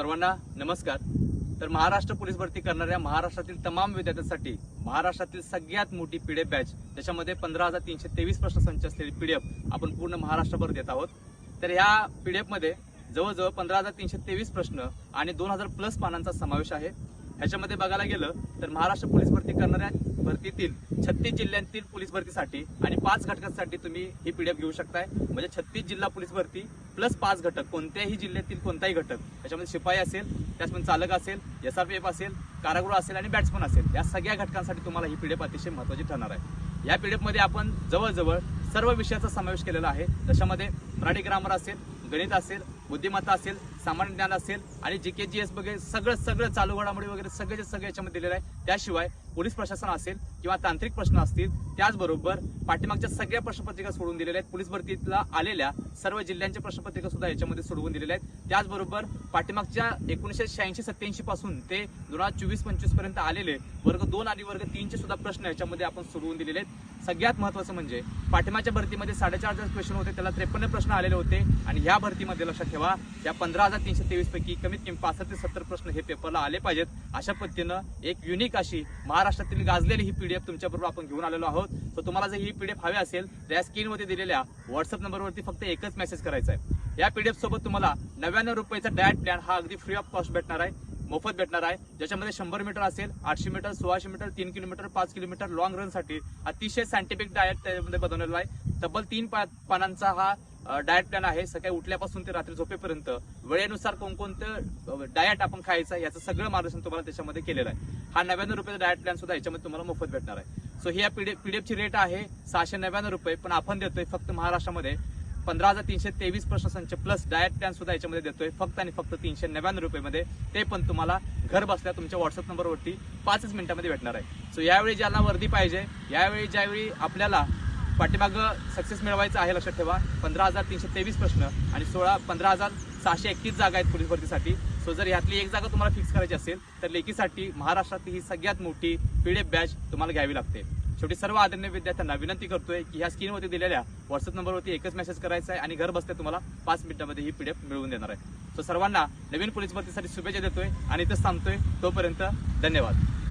सर्वांना नमस्कार. तर महाराष्ट्र पोलीस भरती करणाऱ्या महाराष्ट्रातील तमाम विद्यार्थ्यांसाठी महाराष्ट्रातील सगळ्यात मोठी पीडीएफ बॅच त्याच्यामध्ये पंधरा हजार तीनशे तेवीस प्रश्नसंच असलेली पीडीएफ आपण पूर्ण महाराष्ट्रभर देत आहोत. तर ह्या पीडीएफमध्ये जवळजवळ पंधरा हजार तीनशे तेवीस प्रश्न आणि दोन हजार प्लस पानांचा समावेश आहे. ह्याच्यामध्ये बघायला गेलं तर महाराष्ट्र पोलीस भरती करणाऱ्या भरतीतील छत्तीस जिल्ह्यांतील पोलीस भरतीसाठी आणि पाच घटकांसाठी तुम्ही ही पीडीएफ घेऊ शकताय. म्हणजे छत्तीस जिल्हा पोलीस भरती प्लस पाच घटक कोणत्याही जिल्ह्यातील कोणताही घटक. त्याच्यामध्ये शिपाई असेल त्याचमध्ये चालक असेल एस आर पी एफ असेल कारागृह असेल आणि बॅट्समन असेल. या सगळ्या घटकांसाठी तुम्हाला ही पीडीएफ अतिशय महत्वाची ठरणार आहे. या पीडीएफ आपण जवळजवळ सर्व विषयाचा समावेश केलेला आहे. त्याच्यामध्ये मराठी ग्रामर असेल गणित असेल बुद्धिमत्ता असेल सामान्य ज्ञान असेल आणि जी के जी एस वगैरे सगळं सगळं चालू घडामोडी वगैरे सगळे सगळे याच्यामध्ये दिलेलं आहे त्याशिवाय पोलीस प्रशासन असेल किंवा तांत्रिक प्रश्न असतील त्याचबरोबर पाठीमागच्या सगळ्या प्रश्नपत्रिका सोडून दिलेल्या आहेत. पोलीस भरतीला आलेल्या सर्व जिल्ह्यांच्या प्रश्नपत्रिका सुद्धा याच्यामध्ये सोडवून दिलेल्या आहेत. त्याचबरोबर पाठीमागच्या एकोणीसशे शहाऐंशी सत्याऐंशी पासून ते दोन हजार चोवीस पंचवीसपर्यंत आलेले वर्ग दोन आणि वर्ग तीनचे सुद्धा प्रश्न याच्यामध्ये आपण सोडवून दिलेले आहेत. सगळ्यात महत्वाचं म्हणजे पाठीमागच्या भरतीमध्ये साडेचार हजार क्वेश्चन होते त्याला त्रेपन्न प्रश्न आलेले होते. आणि ह्या भरतीमध्ये लक्षात ठेवा या पंधरा हजार तीनशे तेवीस पैकी कमीत कमी पासष्ट ते सत्तर प्रश्न हे पेपरला आले पाहिजेत. अशा पद्धतीनं एक युनिक अशी महाराष्ट्रातील गाजलेली ही पीडीएफ तुमच्याबरोबर आपण घेऊन आलेलो आहोत. तर तुम्हाला जर ही पीडीएफ हवी असेल तर या स्क्रीनमध्ये दिलेल्या व्हॉट्सअप नंबरवरती फक्त एकच मेसेज करायचा आहे. या पीडीएफ सोबत तुम्हाला नव्याण्णव रुपयाचा डायट प्लॅन हा अगदी फ्री ऑफ कॉस्ट भेटणार आहे. मोफत भेटणार आहे. ज्याच्यामध्ये शंभर मीटर असेल आठशे मीटर सोळाशे मीटर तीन किलोमीटर पाच किलोमीटर लॉंग रनसाठी अतिशय सायंटिफिक डायट त्यामध्ये बनवलेला आहे. तब्बल तीन पा- पानांचा हा डायट प्लॅन आहे. सकाळी उठल्यापासून ते रात्री झोपेपर्यंत. वेळेनुसार कोणकोणतं डायट आपण खायचं याचं सगळं मार्गदर्शन तुम्हाला त्याच्यामध्ये केलेलं आहे. हा नव्याण्णव रुपयाचा डायट प्लॅन सुद्धा याच्यामध्ये तुम्हाला मोफत भेटणार आहे. सो ही या पीडीएफची रेट आहे सहाशे नव्याण्णव रुपये. पण आपण देतोय फक्त महाराष्ट्रामध्ये पंधरा हजार तीनशे तेवीस प्रश्नसंच प्लस डायट प्लॅन सुद्धा याच्यामध्ये देतोय. फक्त आणि फक्त तीनशे नव्याण्णव रुपयेमध्ये. ते पण तुम्हाला घर बसल्या तुमच्या व्हॉट्सअप नंबरवरती पाचच मिनिटामध्ये भेटणार आहे. सो यावेळी ज्यांना वर्दी पाहिजे यावेळी ज्यावेळी आपल्याला पाठीमाग सक्सेस मिळवायचं आहे लक्षात ठेवा. पंधरा हजार तीनशे तेवीस प्रश्न आणि सोळा पंधरा हजार सहाशे एकतीस जागा आहेत पोलीस भरतीसाठी. सो जर यातली एक जागा तुम्हाला फिक्स करायची असेल तर लेखीसाठी महाराष्ट्रातली ही सगळ्यात मोठी पीडीएफ बॅच तुम्हाला घ्यावी लागते. शेवटी सर्व आदरणीय विद्यार्थ्यांना विनंती करतोय की ह्या स्क्रीनवरती दिलेल्या व्हॉट्सअप नंबरवरती एकच मेसेज करायचा आहे आणि घर बसते तुम्हाला पाच मिनिटांमध्ये ही पीडीएफ मिळवून देणार आहे. सो सर्वांना नवीन पोलीस भरतीसाठी शुभेच्छा देतोय आणि इथंच थांबतोय. तोपर्यंत धन्यवाद.